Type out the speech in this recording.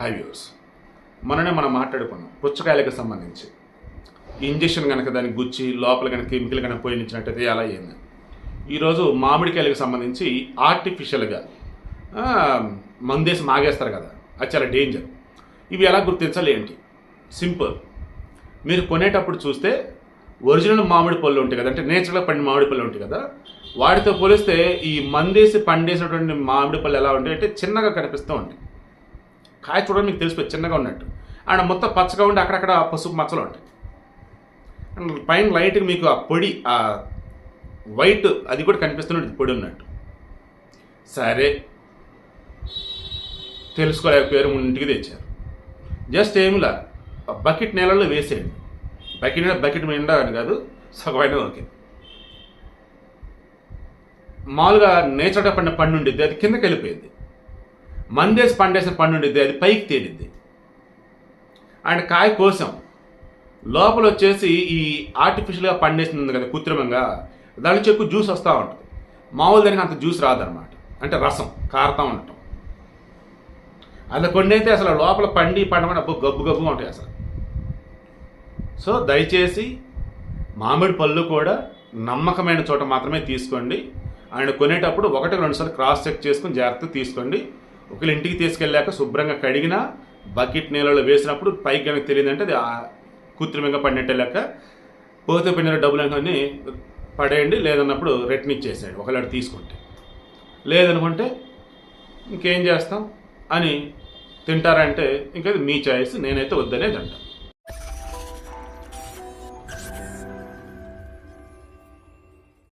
High viewers మననే మనం మాట్లాడుకున్నాం పుచ్చకాయలకు సంబంధించి. ఇంజెక్షన్ కనుక దానికి గుచ్చి లోపల కనుక కెమికల్ కనుక పోయించినట్టయితే అలా అయింది ఈరోజు మామిడికాయలకు సంబంధించి ఆర్టిఫిషియల్గా మందేసి మాగేస్తారు కదా అది చాలా డేంజర్ ఇవి ఎలా గుర్తించాలి ఏంటి? సింపుల్ మీరు కొనేటప్పుడు చూస్తే ఒరిజినల్ మామిడి పళ్ళు ఉంటాయి కదా అంటే నేచురల్గా పండిన మామిడి పళ్ళు ఉంటాయి కదా వాటితో పోలిస్తే ఈ మందేసి పండేసినటువంటి మామిడి పళ్ళు ఎలా ఉంటాయి అంటే చిన్నగా కనిపిస్తూ ఉంటాయి. కాయ చూడడం మీకు తెలిసిపోయి చిన్నగా ఉన్నట్టు. అండ్ మొత్తం పచ్చగా ఉండి అక్కడక్కడ పసుపు మచ్చలు ఉంటాయి. అండ్ పైన లైట్గా మీకు ఆ పొడి ఆ వైట్ అది కూడా కనిపిస్తున్నట్టు పొడి ఉన్నట్టు. సరే. తెలుసుకోలేకపోయారు ముందు ఇంటికి తెచ్చారు. జస్ట్ ఏమిలా ఆ బకెట్ నీళ్ళలో వేసేయండి. బకెట్ నీళ్ళ బకెట్ నిండా అని కాదు సగమైన ఓకే. మామూలుగా నేచర్గా పడిన పండు ఉండిద్ది అది కిందకి వెళ్ళిపోయింది. మందేసి పండేసిన పండు అది పైకి తేలిద్ది. అండ్ కాయ కోసం. లోపల వచ్చేసి ఈ ఆర్టిఫిషియల్గా పండేసింది ఉంది కదా కృత్రిమంగా దాని చెక్కు జ్యూస్ వస్తూ ఉంటుంది. మామూలు దానికి అంత జ్యూస్ రాదనమాట అంటే రసం కారుతూ ఉండటం. అలా కొన్ని అయితే అసలు లోపల పండి పండమని అబ్బో గబ్బు గబ్బుగా ఉంటాయి అసలు. సో దయచేసి మామిడి పళ్ళు కూడా నమ్మకమైన చోట మాత్రమే తీసుకోండి. అండ్ కొనేటప్పుడు ఒకటి రెండుసార్లు క్రాస్ చెక్ చేసుకుని జాగ్రత్త తీసుకోండి. ఒకవేళ ఇంటికి తీసుకెళ్ళాక శుభ్రంగా కడిగిన బకెట్ నీళ్ళలో వేసినప్పుడు పైకి కనుక తెలియదంటే అది కృత్రిమంగా పడినట్టే లెక్క పోతే పడిన డబ్బులు అనుకొని పడేయండి. లేదన్నప్పుడు రిటర్న్ ఇచ్చేసేయండి. ఒకవేళ తీసుకుంటే. లేదనుకుంటే ఇంకేం చేస్తాం అని తింటారంటే ఇంకా మీ చాయిస్ నేనైతే వద్దనేది అంటాను.